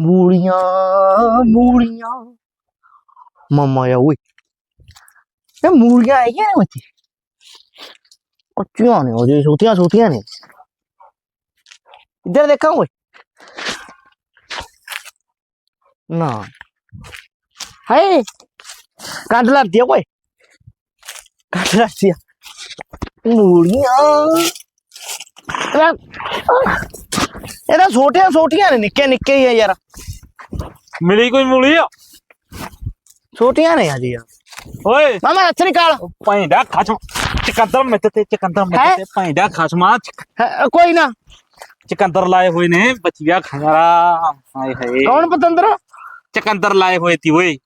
ਮੂਲੀਆਂ ਮੂਲੀਆਂ। ਮਮਾ ਆ ਓਏ। ਇਹ ਮੂਲੀਆਂ ਆਈਆਂ ਨੇ ਬੱਚੇ? ਕੱਚੀਆਂ ਨੇ ਉਹਦੇ ਛੋਟੀਆਂ ਛੋਟੀਆਂ ਨੇ। ਇੱਧਰ ਦੇਖਾਂ, ਓਏ। ਨਾ। ਹਾਏ। ਕੱਢ ਲੱਦੀ ਓਏ। ਕੱਢ ਲੱਦੀ ਮੂਲੀਆਂ। ਇਹਦਾ ਇਹਦਾ ਛੋਟੀਆਂ ਛੋਟੀਆਂ ਨੇ ਨਿੱਕੇ ਨਿੱਕੇ ਹੀ ਆ ਯਾਰ। ਮਿਲੀ ਕੋਈ ਮੂਲੀ ਆ? ਛੋਟੀਆਂ ਨੇ ਹજી ਯਾਰ। ਓਏ। ਮਾਮਾ ਹੱਥ ਨਿਕਾਲ ਪੈਂਦਾ ਖਸਮ ਚਕੰਦਰ ਮਿੱਤ ਤੇ ਚਕੰਦਰ? ਮਿੱਤ ਤੇ ਪੈਂਦਾ ਖਸਮਾ ਕੋਈ ਨਾ। ਚਕੰਦਰ ਲਾਏ ਹੋਏ ਨੇ ਬੱਚੀਆ ਖੰਗਰਾ ਹਾਏ ਹਾਏ। ਕੌਣ ਪਤੰਦਰ? ਚਕੰਦਰ ਲਾਏ ਹੋਏ ਤੀ ਓਏ।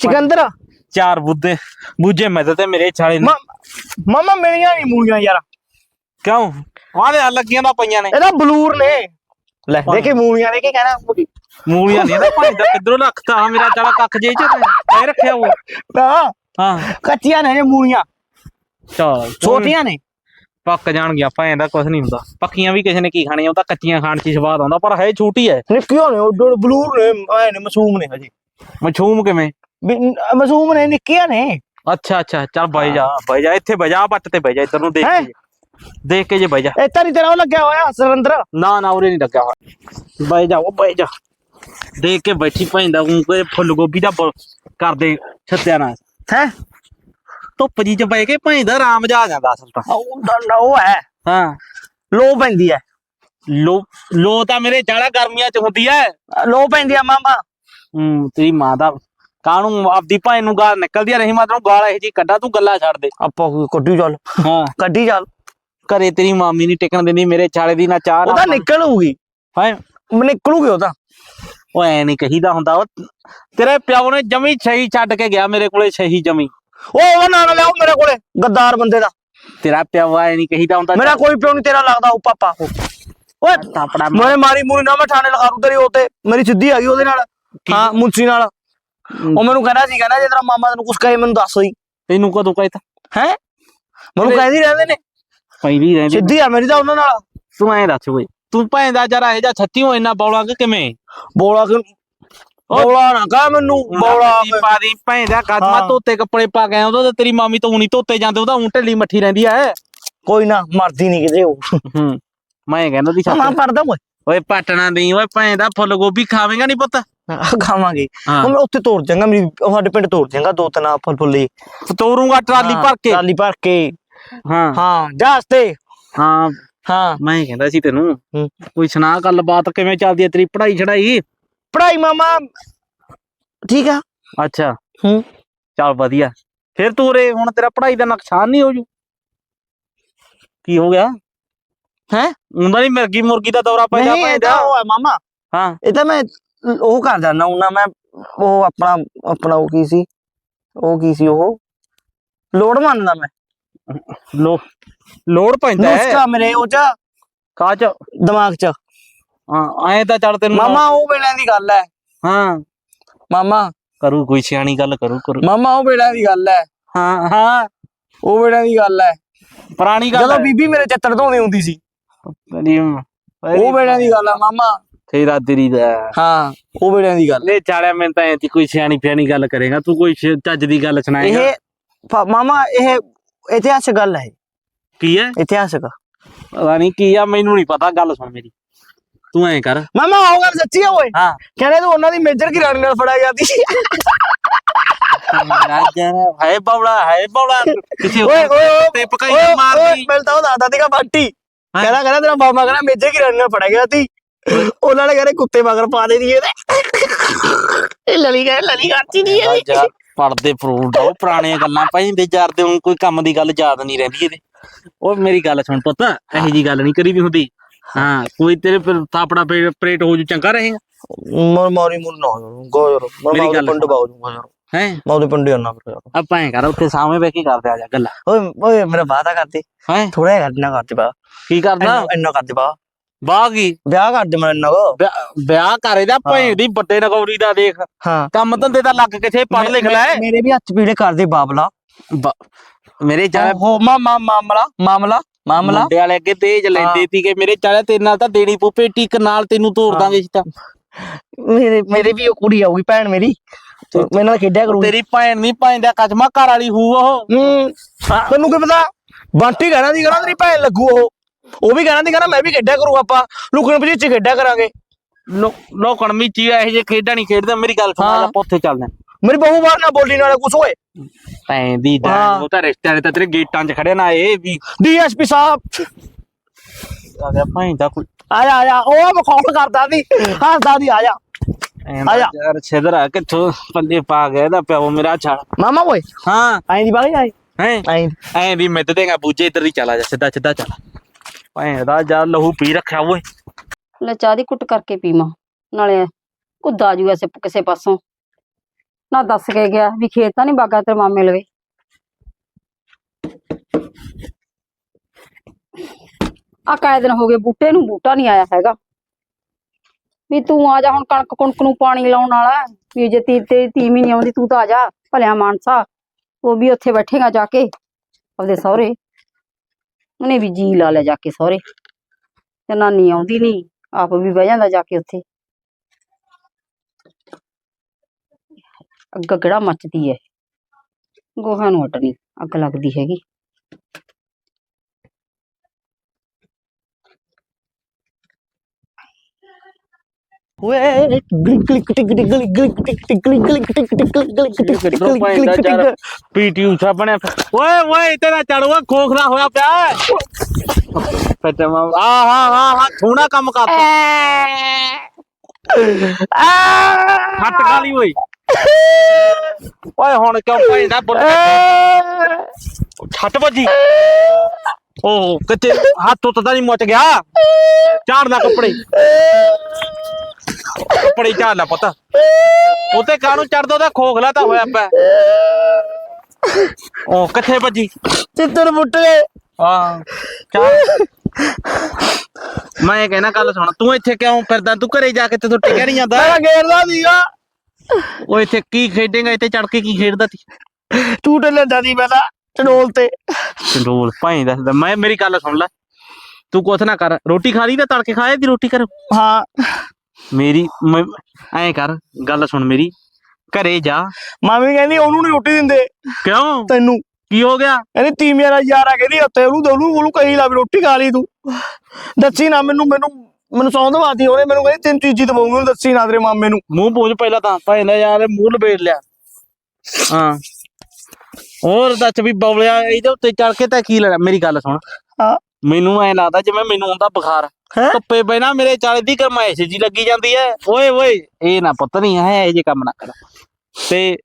ਸਿਕੰਦਰ ਚਾਰ ਬੁੱਧੇ ਬੂਝੇ ਮਿੱਤ ਤੇ ਮੇਰੇ ਛਾਲੇ ਮਾਮਾ ਮਿਲੀਆਂ ਨਹੀਂ ਮੂਲੀਆਂ ਯਾਰ। ਕਿਉਂ? ਆਦੇ ਲੱਗੀਆਂ ਦਾ ਪਈਆਂ ਨੇ। ਇਹਦਾ ਬਲੂਰ ਨੇ। ਲੈ ਦੇਖੇ ਮੂਲੀਆਂ ਦੇ ਕੇ ਕਹਿਣਾ। ਮੂਲੀਆਂ ਨਹੀਂ ਨਾ ਪੈਂਦਾ ਕਿੱਧਰੋਂ ਰੱਖਤਾ? ਮੇਰਾ ਚਾਲਾ ਕੱਖ ਜੇ ਚ ਪੈ ਰੱਖਿਆ ਉਹ। ਨਾ। ਹਾਂ। ਕੱਚੀਆਂ ਨੇ ਮੂਲੀਆਂ ਚਲ ਛੋਟੀਆਂ ਨੇ। ਪੱਕ ਜਾਣਗੀਆਂ ਪੈਂਦਾ ਕੁਝ ਨਹੀਂ ਹੁੰਦਾ। ਪੱਕੀਆਂ ਵੀ ਕਿਸੇ ਨੇ ਕੀ ਖਾਣੀਆਂ ਉਹ ਤਾਂ ਕੱਚੀਆਂ ਖਾਣ 'ਚ ਹੀ ਸਵਾਦ ਆਉਂਦਾ ਪਰ ਹੈ ਛੋਟੀ ਹੈ। ਨਿੱਕੀਆਂ ਨੇ ਉਹ ਬਲੂਰ ਨੇ ਐ ਨੇ ਮਾਸੂਮ ਨੇ ਹਜੇ। ਮਛੂਮ ਕਿਵੇਂ? ਨ- ਮਾਸੂਮ ਨੇ ਨਿੱਕੀਆਂ ਨੇ। ਅੱਛਾ ਅੱਛਾ ਚੱਲ ਬਾਈ ਜਾ ਬਾਈ ਜਾ ਇੱਥੇ ਬਜਾ ਪੱਟ ਤੇ ਬਹਿ ਜਾ ਇੱਧਰ ਨੂੰ ਦੇਖ। ਦੇਖ ਕੇ ਜੇ ਬਹਿ ਜਾ। ਇੱਥੇ ਨਹੀਂ ਤੇਰਾ ਉਹ ਲੱਗਿਆ ਹੋਇਆ ਸਰੰਦਰ। ਨਾ ਨਾ ਉਰੇ ਨਹੀਂ ਲੱਗਿਆ ਹੋਇਆ। ਬਹਿ ਜਾ ਉਹ ਬਹਿ ਜਾ। ਦੇਖ ਕੇ ਬੈਠੀ ਪੈਂਦਾ ਉਹ ਕੋਈ ਫੁੱਲ ਗੋਭੀ ਦਾ ਕਰਦੇ ਛੱਤਿਆ ਨਾਲ। ਹੈ? ਧੁੱਪ ਜੀ ਚ ਬਹਿ ਕੇ ਪੈਂਦਾ ਆਰਾਮ ਜਾ ਆ ਜਾਂਦਾ ਅਸਲ ਤਾਂ। ਉਹ ਹੈ। ਹਾਂ। ਲੋ ਪੈਂਦੀ ਹੈ। ਲੋ ਲੋ ਤਾਂ ਮੇਰੇ ਜਾਲਾ ਗਰਮੀਆਂ ਚ ਹੁੰਦੀ ਐ ਲੋ ਪੈਂਦੀ ਆ ਮਾਮਾ। ਹੂੰ ਤੇਰੀ ਮਾਂ ਦਾ ਕਾਹਨੂੰ ਆਪਦੀ ਭਾਈ ਨੂੰ ਗਾਲ ਨਿਕਲਦੀ ਰਹੀ ਮਾਂ ਤੈਨੂੰ ਗਾਲ ਇਹ ਜੀ ਕੱਢਾ ਤੂੰ ਗੱਲਾਂ ਛੱਡ ਦੇ। ਆਪਾਂ ਕੱਢੀ ਚੱਲ। ਹਾਂ। ਕੱਢੀ ਚੱਲ। ਘਰੇ ਤੇਰੀ ਮਾਮੀ ਨਹੀਂ ਟਿਕਣ ਦਿੰਦੀ ਮੇਰੇ ਛਾਲੇ ਦੀ ਨਾ ਚਾਹ ਉਹ ਤਾਂ ਨਿਕਲੂਗੀ। ਹੈ? ਨਿਕਲੂਗੀ ਉਹ ਤਾਂ। ਉਹ ਐ ਨਹੀਂ ਕਹੀਦਾ ਹੁੰਦਾ ਉਹ ਤੇਰੇ ਪਿਓ ਨੇ ਜਮੀ ਛਹੀ ਛੱਡ ਕੇ ਗਿਆ ਮੇਰੇ ਕੋਲੇ ਛਹੀ ਜਮੀ। ਉਹ ਉਹ ਨਾ ਨਾ ਲਿਆਓ ਮੇਰੇ ਕੋਲੇ ਗੱਦਾਰ ਬੰਦੇ ਦਾ। ਤੇਰਾ ਪਿਓ ਐ ਨਹੀਂ ਕਹੀਦਾ ਹੁੰਦਾ ਮੇਰਾ ਕੋਈ ਪਿਓ ਨਹੀਂ ਤੇਰਾ ਲੱਗਦਾ ਉਹ ਪਾਪਾ। ਓਏ ਆਪਣਾ ਮੈਂ ਮਾਰੀ ਮੂਰੀ ਨਾ ਮੈਂ ਥਾਣੇ ਲਗਾ ਦੂੰ ਤੇਰੀ ਉਤੇ ਮੇਰੀ ਸਿੱਧੀ ਆ ਗਈ ਉਹਦੇ ਨਾਲ। ਹਾਂ ਮੁੰਸੀ ਨਾਲ। ਉਹ ਮੈਨੂੰ ਕਹਿੰਦਾ ਸੀ ਕਹਿੰਦਾ ਜੇ ਤੇਰਾ ਮਾਮਾ ਤੈਨੂੰ ਕੁਝ ਕਹੇ ਮੈਨੂੰ ਦੱਸ ਹੋਈ ਤੈਨੂੰ ਕਦੋਂ ਕਹਿਤਾ ਹੈ? ਮੈਨੂੰ ਕਹਿੰਦੀ ਰਹਿੰਦੇ ਨੇ। ਪਹਿਲੀ ਰਹਿੰਦੀ ਸਿੱਧੀ ਆ ਮੇਰੀ ਤਾਂ ਉਹਨਾਂ ਨਾਲ। ਤੂੰ ਐ ਦੱਸ ਓਏ ਤੂੰ ਭੈਂਦਾ ਜਰਾ ਇਹ ਜਾਂ ਛੱਤੀ ਹੋ ਇੰਨਾ ਬੌਲਾ ਕਿ ਕਿਵੇਂ? ਬੋਲਾ ਕਿ ਬੋਲਾ ਨਾ ਕਹ ਮੈਨੂੰ ਬੋਲਾ ਦੀ ਪਾਦੀ ਭੈਂਦਾ ਕਦਮਾ ਹਾਂ। ਧੋਤੇ ਕੱਪੜੇ ਪਾ ਕੇ ਆਉਂਦਾ ਤੇ ਤੇਰੀ ਮਾਮੀ ਤਾਂ ਉਣੀ ਧੋਤੇ ਜਾਂਦੇ ਉਹਦਾ ਉਂ ਢਿੱਲੀ ਮੱਠੀ ਰਹਿੰਦੀ ਐ ਕੋਈ ਨਾ ਮਰਦੀ ਨਹੀਂ ਕਿਤੇ ਉਹ। ਹੂੰ ਮੈਂ ਕਹਿੰਦਾ ਦੀ ਮੈਂ ਛੱਤ ਪੜਦਾ ਓਏ। ਓਏ ਪਟਣਾ ਨਹੀਂ ਓਏ ਭੈਂਦਾ ਫੁੱਲ ਗੋਭੀ ਖਾਵੇਂਗਾ ਨਹੀਂ ਪੁੱਤ? ਖਾਵਾਂਗੇ। ਹਾਂ। ਮੈਂ ਉੱਥੇ ਤੋੜ ਜਾਂਗਾ ਮੇਰੀ ਉਹ ਸਾਡੇ ਪਿੰਡ ਤੋੜ ਜਾਂਗਾ ਦੋ ਤਿੰਨ ਫਲ ਫੁੱਲੇ। ਤੋਰੂੰਗਾ ਟਰਾਲੀ ਭਰ ਕੇ। ਟਰਾਲੀ ਭਰ ਕੇ। ਹਾਂ। ਹਾਂ ਜਹਾਜ਼ ਤੇ ਹਾਂ। ਹਾਂ। ਮੈਂ ਕਹਿੰਦਾ ਸੀ ਤੈਨੂੰ ਹੂੰ। ਕੋਈ ਸੁਣਾ ਗੱਲਬਾਤ ਕਿਵੇਂ ਚੱਲਦੀ ਹੈ ਤੇਰੀ ਪੜ੍ਹਾਈ ਛੜਾਈ ਪੜਾਈ ਮਾਮਾ ਠੀਕ ਆ। ਅੱਛਾ। ਹੂੰ। ਚੱਲ ਵਧੀਆ। ਫਿਰ ਤੂੰ ਰੇ ਹੁਣ ਤੇਰਾ ਪੜ੍ਹਾਈ ਦਾ ਨੁਕਸਾਨ ਨਹੀਂ ਹੋ ਜੂ ਕੀ ਹੋ ਗਿਆ? ਹੈਂ? ਹੁੰਦਾ ਨਹੀਂ ਮੁਰਗੀ ਮੁਰਗੀ ਦਾ ਦੌਰਾ ਪੈ ਜਾ ਨਹੀਂ ਇਹ ਪੈਂਦਾ ਤਾਂ ਉਹ ਹੈ ਮਾਮਾ। ਹਾਂ। ਇਹ ਤਾਂ ਮੈਂ ਉਹ ਕਰ ਜਾਂਦਾ ਉਹਨਾਂ ਮੈਂ ਉਹ ਆਪਣਾ ਆਪਣਾ ਉਹ ਕੀ ਸੀ? ਉਹ ਕੀ ਸੀ ਉਹ? ਲੋੜ ਮੰਨਦਾ ਮੈਂ। ਲੋ ਲੋੜ ਪੈਂਦਾ ਹੈ। ਨੁਸਖਾ ਮੇਰੇ ਉਹ ਚ। ਕਾ ਚ? ਦਿਮਾਗ ਚ। ਹਾਂ ਐਂ ਤਾਂ ਚੱਲ ਤੈਨੂੰ ਮਾਮਾ ਉਹ ਵੇਲੇ ਦੀ ਗੱਲ ਹੈ। ਹਾਂ। ਮਾਮਾ। ਕਰੂ ਕੋਈ ਸਿਆਣੀ ਗੱਲ ਕਰੂ ਕਰੂ। ਮਾਮਾ ਉਹ ਵੇਲੇ ਦੀ ਗੱਲ ਹੈ। ਹਾਂ ਹਾਂ। ਉਹ ਵੇਲੇ ਦੀ ਗੱਲ ਹੈ। ਪੁਰਾਣੀ ਗੱਲ ਜਦੋਂ। ਬੀਬੀ ਮੇਰੇ ਚੱਤੜ ਧੋਂਦੀ ਹੁੰਦੀ ਸੀ। ਉਹ ਵੇਲੇ ਦੀ ਗੱਲ ਹੈ ਮਾਮਾ। ਤੇਰਾ ਤੇਰੀ ਦਾ ਹਾਂ ਉਹ ਵੇਲੇ ਦੀ ਗੱਲ। ਲੈ ਚਾਲਿਆ ਮੈਂ ਤਾਂ ਐਂ ਕੋਈ ਸਿਆਣੀ ਫਿਆਣੀ ਗੱਲ ਕਰੇਗਾ। ਤੂੰ ਕੋਈ ਚੱਜ ਦੀ ਗੱਲ ਸੁਣਾਏਗਾ। ਇਹ ਮਾਮਾ ਇਹ ਇਤਿਹਾਸਕ ਗੱਲ ਹੈ ਕੀ ਹੈ? ਇਤਿਹਾਸਕ। ਪਤਾ ਨਹੀਂ ਕੀ ਆ ਮੈਨੂੰ ਨਹੀਂ ਪਤਾ ਗੱਲ ਸੁਣ ਮੇਰੀ। ਤੂੰ ਐਂ ਕਰ। ਮਾਮਾ ਉਹ ਗੱਲ ਸੱਚੀ ਹੈ ਓਏ। ਹਾਂ। ਕਹਿੰਦੇ ਤੂੰ ਉਹਨਾਂ ਦੀ ਮੇਜਰ ਕੀ ਰਾਣੀ ਨਾਲ ਫੜਾਈ ਜਾਂਦੀ ਹੈ ਬੌਲਾ ਹੈ ਬੌਲਾ। ਕਿਸੇ ਓਏ ਓਏ ਤੇ ਪਕਾਈ ਮਾਰਦੀ। ਓਏ, ਮੈਨੂੰ ਤਾਂ ਉਹ ਦਾਦਾ ਸੀਗਾ ਬੰਟੀ। ਕਹਿੰਦਾ ਕਹਿੰਦਾ ਤੇਰਾ ਮਾਮਾ ਕਹਿੰਦਾ ਮੇਜਰ ਕੀ ਰਾਣੀ ਨਾਲ ਫੜਿਆ ਗਿਆ ਸੀ। ਉਹਨਾਂ ਨੇ ਕਹਿੰਦੇ ਕੁੱਤੇ ਮਗਰ ਪਾ ਦੇ ਦੀ ਇਹਦੇ ਇਹ ਲਲੀ ਗਏ ਲਲੀ ਕਰਤੀ ਦੀ ਇਹਦੀ ਰਾਜਾ ਪੜਦੇ ਫਰੂਟ ਉਹ ਪੁਰਾਣੀਆਂ ਗੱਲਾਂ ਪੈਂਦੇ ਜਰਦੇ ਹੁਣ ਕੋਈ ਕੰਮ ਦੀ ਗੱਲ ਯਾਦ ਨਹੀਂ ਰਹਿੰਦੀ ਇਹਦੇ। ਉਹ ਮੇਰੀ ਗੱਲ ਸੁਣ ਪੁੱਤ ਇਹੋ ਜੀ ਗੱਲ ਨਹੀਂ ਕਰੀ ਵੀ ਹੁੰਦੀ। ਹਾਂ ਕੋਈ ਤੇਰੇ ਪਰ ਥਾਪੜਾ ਪਰੇਟ ਹੋ ਜੂ ਚੰਗਾ ਰਹੇਗਾ। ਮਰ ਮਾਰੀ ਮੁਰ ਨਾ ਗੋ ਯਾਰ ਮੇਰੀ ਗੱਲ ਪਿੰਡ ਬਾਉ ਜੂਗਾ ਯਾਰ। ਹੈ? ਮੈਂ ਉਹਦੇ ਪਿੰਡ ਜਾਣਾ ਫਿਰ ਆਪਾਂ ਐਂ ਕਰ ਉੱਥੇ ਸਾਹਮਣੇ ਬੈ ਕੇ ਕਰਦੇ ਆ ਜਾ ਗੱਲਾਂ। ਓਏ ਓਏ ਮੇਰਾ ਵਾਦਾ ਕਰਦੇ ਹੈ? ਥੋੜਾ ਜਿਹਾ ਇੰਨਾ ਕਰ ਦੇ ਬਾ ਕੀ ਕਰਦਾ? ਇੰਨਾ ਇੰਨਾ ਕਰ ਦੇ ਬਾ ਬਾਹ ਕੀ? ਵਿਆਹ ਕਰ ਦੇ ਮੈਂ ਇੰਨਾ ਕੁ। ਵਿਆਹ- ਵਿਆਹ ਕਰੇ ਦਾ ਭੈਣ ਦੀ ਵੱਡੇ ਨਗੌਰੀ ਦਾ ਦੇਖ। ਹਾਂ। ਕੰਮ ਧੰਦੇ ਦਾ ਲੱਗ ਕਿਥੇ ਪੜ ਲਿਖ ਲੈ। ਮੇਰੇ ਵੀ ਹੱਥ ਪੀੜੇ ਕਰ ਦੇ ਬਾਬਲਾ। ਬ- ਮੇਰੇ ਚਾਲੇ ਹੋ ਮਾਮਾ ਮਾਮਲਾ ਮਾਮਲਾ ਮਾਮਲਾ। ਮੁੰਡੇ ਵਾਲੇ ਅੱਗੇ ਤੇਜ ਲੈਂਦੇ ਸੀ ਕਿ ਮੇਰੇ ਚਾਲੇ ਤੇਰੇ ਨਾਲ ਤਾਂ ਦੇਣੀ ਪੂ ਪੇਟੀ ਇੱਕ ਨਾਲ ਤੈਨੂੰ ਤੋੜ ਹਾਂ। ਦਾਂਗੇ ਸੀ ਤਾਂ। ਮੇਰੇ ਮੇਰੇ ਵੀ ਉਹ ਕੁੜੀ ਆਊਗੀ ਭੈਣ ਮੇਰੀ। ਤੇ ਮੇਰੇ ਨਾਲ ਖੇਡਿਆ ਕਰੂਗੀ। ਤੇਰੀ ਭੈਣ ਨਹੀਂ ਭੈਣ ਦਾ ਕਜਮਾ ਘਰ ਵਾਲੀ ਹੂ ਉਹ। ਹੂੰ। ਤੈਨੂੰ ਕੀ ਪਤਾ? ਬੰਟੀ ਕਹਿਣਾ ਦੀ ਕਹਿੰਦਾ ਤੇਰੀ ਭੈਣ ਲੱਗੂ ਉਹ। ਉਹ ਵੀ ਕਹਿਣਾ ਦੀ ਕਹਿੰਦਾ ਮੈਂ ਵੀ ਖੇਡਿਆ ਕਰੂ ਆਪਾਂ। ਲੁਕਣ ਪਜੀਚ ਖੇਡਿਆ ਕਰਾਂਗੇ। ਲੋਕਣ ਵਿੱਚ ਇਹੋ ਜਿਹੇ ਖੇਡਾਂ ਨਹੀਂ ਖੇਡਦੇ ਮੇਰੀ ਗੱਲ ਸੁਣ ਹਾਂ। ਆਪਾਂ ਉੱਥੇ ਚੱਲਦੇ ਆਂ ਮੇਰੀ ਬਹੂ ਬਾਹਰ ਨਾ ਬੋਲੀ ਨਾਲ ਕੁਛ ਹੋਏ ਭੈਣ ਦੀ ਹਾਂ। ਜਾਨ ਉਹ ਤਾਂ ਰਿਸ਼ਤਿਆਂ ਦੇ ਤਾਂ ਤੇਰੇ ਗੇਟਾਂ 'ਚ ਖੜੇ ਨਾ ਇਹ ਵੀ। ਡੀਐਸਪੀ ਸਾਹਿਬ। ਆ ਗਿਆ ਭੈਣ ਦਾ ਕੋਈ। ਆ ਜਾ ਆ ਜਾ ਉਹ ਮਖੌਲ ਕਰਦਾ ਸੀ। ਹੱਸਦਾ ਸੀ ਆ ਜਾ। ਐਂ ਆ ਜਾ। ਯਾਰ ਛੇਦਰਾ ਕਿੱਥੋਂ ਪੱਲੇ ਪਾ ਗਿਆ ਇਹਦਾ ਪਿਓ ਮੇਰਾ ਛੜ ਮਾਮਾ ਓਏ। ਹਾਂ। ਆਈ ਦੀ ਬਾਈ ਆਈ। ਹੈ। ਆਈ ਐਂ ਦੀ ਮਿੱਦ ਦੇਗਾ ਬੂਝੇ ਇੱਧਰ ਦੀ ਚਲਾ ਜਾ ਸਿੱਧਾ ਸਿੱਧਾ ਚੱਲ। ਭੈਣ ਦਾ ਜਾ ਲਹੂ ਪੀ ਰੱਖਿਆ ਓਏ। ਲੈ ਚਾਹ ਦੀ ਕੁੱਟ ਕਰਕੇ ਪੀਵਾਂ, ਨਾਲੇ ਕੁੱਦਾ ਜੂ ਐਸੇ ਕਿਸੇ ਪਾਸੋਂ। ਨਾ ਦੱਸ ਕੇ ਗਿਆ ਵੀ ਖੇਤ ਤਾਂ ਨਹੀਂ ਬਾਗਾ ਤੇਰੇ ਮਾਮੇ ਲਵੇ। ਆ ਕਾਇ ਦਿਨ ਹੋ ਗਏ, ਬੂਟੇ ਨੂੰ ਬੂਟਾ ਨਹੀਂ ਆਇਆ ਹੈਗਾ। ਵੀ ਤੂੰ ਆ ਜਾ ਹੁਣ ਕਣਕ ਕੁਣਕ ਨੂੰ ਪਾਣੀ ਲਾਉਣ ਵਾਲਾ, ਵੀ ਜੇ ਤੀ ਤੇ ਤੀਵੀਂ ਨਹੀਂ ਆਉਂਦੀ ਤੂੰ ਤਾਂ ਆ ਜਾ, ਭਲਿਆ ਮਾਨਸਾ। ਉਹ ਵੀ ਉੱਥੇ ਬੈਠੇਗਾ ਜਾ ਕੇ, ਆਪਦੇ ਸਹੁਰੇ। ਉਹਨੇ ਵੀ ਜੀ ਲਾ ਲਿਆ ਜਾ ਕੇ ਸਹੁਰੇ। ਤੇ ਨਾਨੀ ਆਉਂਦੀ ਨਹੀਂ ਆਪ ਵੀ ਬਹਿ ਜਾਂਦਾ ਜਾ ਕੇ ਉੱਥੇ। ਅੱਗ ਕਿਹੜਾ ਮੱਚਦੀ ਐ। ਗੋਹਾਂ ਨੂੰ ਹਟਣੀ ਅੱਗ ਲੱਗਦੀ ਹੈਗੀ। ਓਏ ਗਲਿਕ ਗਲਿਕ ਟਿਕ ਟਿਕ ਗਲਿਕ ਗਲਿਕ ਟਿਕ ਟਿਕ ਗਲਿਕ ਗਲਿਕ ਟਿਕ ਟਿਕ ਗਲਿਕ ਗਲਿਕ ਟਿਕ ਟਿਕ ਕਿੱਧਰੋਂ ਗਲਿਕ ਪੈਂਦਾ ਗਲਿਕ ਯਾਰ? ਟਿਕ ਪੀਟੀ ਊਠਾ ਬਣਿਆ ਫਿ- ਓਏ ਓਏ ਤੇਰਾ ਚੜਵਾ ਖੋਖਲਾ ਹੋਇਆ ਪਿਆ ਫੱਟੇ ਮਾ ਆ ਹਾਂ ਹਾਂ ਕੱਪੜੇ ਝਾੜ ਲੈ ਪੁੱਤ। ਉਤੇ ਕਾਹਨੂੰ ਚੜਦਾ ਉਹਦਾ ਖੋਖਲਾ ਤਾਂ ਹੋਇਆ ਪਿਆ ਉਹ ਕਿੱਥੇ ਵੱਜੀ ਚਿੱਤਰ ਮੁੱਟ ਗਏ। ਹਾਂ ਚੱਲ। ਮੈਂ ਕਹਿਣਾ ਗੱਲ ਸੁਣ ਤੂੰ ਇੱਥੇ ਕਿਉਂ ਫਿਰਦਾ? ਤੂੰ ਘਰੇ ਜਾ ਕੇ ਤੇ ਤੂੰ ਟਿਕਿਆ ਨਹੀਂ ਜਾਂਦਾ ਮੈਂ ਗੇਰਦਾ ਸੀਗਾ। ਉਹ ਇੱਥੇ ਕੀ ਖੇਡੇਗਾ? ਇੱਥੇ ਚੜ ਕੇ ਕੀ ਖੇਡਦਾ ਤੀ ਤੂੰ ਤੇ ਲੈਂਦਾ ਸੀ ਮੈਂ ਤਾਂ ਚੜੋਲ ਤੇ। ਚੰਡੋਲ ਭਾਈ ਦੱਸਦਾ ਮੈਂ ਮੇਰੀ ਗੱਲ ਸੁਣ ਲੈ। ਤੂੰ ਕੁਛ ਨਾ ਕਰ। ਰੋਟੀ ਖਾ ਲਈ ਤਾਂ ਤੜਕੇ ਖਾਏ ਦੀ ਰੋਟੀ ਕਰ ਹਾਂ। ਮੇਰੀ ਮੈਂ- ਐਂ ਕਰ ਗੱਲ ਸੁਣ ਮੇਰੀ ਘਰੇ ਜਾ। ਮਾਮੀ ਕਹਿੰਦੀ ਉਹਨੂੰ ਨਹੀਂ ਰੋਟੀ ਦਿੰਦੇ। ਕਿਉਂ? ਤੈਨੂੰ। ਕੀ ਹੋ ਗਿਆ? ਕਹਿੰਦੀ ਤੀ ਮੇਰਾ ਯਾਰ ਆ ਕਹਿੰਦੀ ਉੱਤੇ ਉਹਨੂੰ ਤੇ ਉਹਨੂੰ ਉਹਨੂੰ ਕਹੀ ਲਾ ਵੀ ਰੋਟੀ ਖਾ ਲਈ ਤੂੰ। ਦੱਸੀ ਨਾ ਮੈਨੂੰ ਮੈਨੂੰ ਮੈਨੂੰ ਸੌਂ ਦਵਾਤੀ ਉਹਨੇ ਮੈਨੂੰ ਕਹਿੰਦੀ ਤਿੰਨ ਚੀਜ਼ੀ ਦਵਾਉਂਗੀ ਉਹਨੂੰ ਦੱਸੀ ਨਾ ਤੇਰੇ ਮਾਮੇ ਨੂੰ। ਮੂੰਹ ਪੂੰਝ ਪਹਿਲਾਂ ਤਾਂ ਭਾਈ ਨੇ ਯਾਰ ਮੂੰਹ ਲਪੇਟ ਲਿਆ। ਹਾਂ। ਹੋਰ ਦੱਸ ਵੀ ਬੌਲਿਆ ਇਹਦੇ ਉੱਤੇ ਚੜ ਕੇ ਤਾਂ ਕੀ ਲੈਣਾ? ਮੇਰੀ ਗੱਲ ਸੁਣ। ਹਾਂ। ਮੈਨੂੰ ਐ ਲੱਗਦਾ ਜਿਵੇਂ ਮੈਨੂੰ ਹੁੰਦਾ ਬੁਖਾਰ। ਹੈਂ? ਧੁੱਪੇ ਬੈਣਾ ਮੇਰੇ ਚਾਲੇ ਦੀ ਗਰਮਾਇਸ਼ ਜੀ ਲੱਗੀ ਜਾਂਦੀ ਐ। ਓਏ ਓਏ ਇਹ ਨਾ ਪੁੱਤ ਨਹੀਂ ਹੈ ਇਹ ਜੇ ਕੰਮ ਨਾ ਕਰ। ਤੇ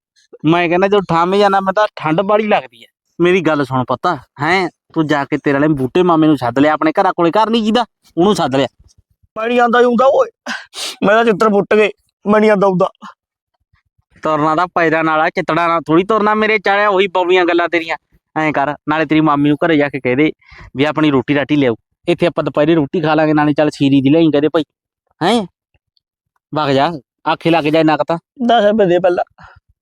ਮੈਂ ਕਹਿੰਦਾ ਜੋ ਠਾਮੇ ਜਾਣਾ ਮੈਂ ਤਾਂ ਠੰਡ ਬੜੀ ਲੱਗਦੀ ਐ। ਮੇਰੀ ਗੱਲ ਸੁਣ ਪਤਾ ਹੈ ਤੂੰ ਜਾ ਕੇ ਤੇਰੇ ਵਾਲੇ ਬੂਟੇ ਮਾਮੇ ਨੂੰ ਸੱਦ ਲਿਆ ਆਪਣੇ ਘਰਾਂ ਕੋਲੇ ਘਰ ਨਹੀਂ ਜੀਦਾ ਉਹਨੂੰ ਸੱਦ ਲਿਆ। ਮੈਂ ਨਹੀਂ ਆਂਦਾ ਜੂੰਦਾ ਓਏ। ਮੇਰਾ ਚਿੱਤਰ ਫੁੱਟ ਗਏ ਮੈਂ ਨਹੀਂ ਆਂਦਾ ਉਦਾ ਤੁਰਨਾ ਤਾਂ ਪੈਦਾ ਨਾਲ ਆ ਚਿੱਤੜਾ ਨਾਲ ਥੋੜੀ ਤੁਰਨਾ ਮੇਰੇ ਚਾਲਿਆ ਉਹੀ ਬੌਲੀਆਂ ਗੱਲਾਂ ਤੇਰੀਆਂ। ਐਂ ਕਰ ਨਾਲੇ ਤੇਰੀ ਮਾਮੀ ਨੂੰ ਘਰੇ ਜਾ ਕੇ ਕਹਿ ਦੇ ਵੀ ਆਪਣੀ ਰੋਟੀ ਰਾਟੀ ਲਿਆਓ। ਇੱਥੇ ਆਪਾਂ ਦੁਪਹਿਰੇ ਰੋਟੀ ਖਾ ਲਾਂਗੇ ਨਾਲੇ ਚੱਲ ਸੀਰੀ ਦੀ ਲਿਆਈ ਕਹਦੇ ਭਾਈ। ਹੈਂ? ਵਗ ਜਾ ਆਖੇ ਲੱਗ ਜਾ ਨਾ ਕਤਾ 10 ਰੁਪਏ ਦੇ ਪਹਿਲਾਂ।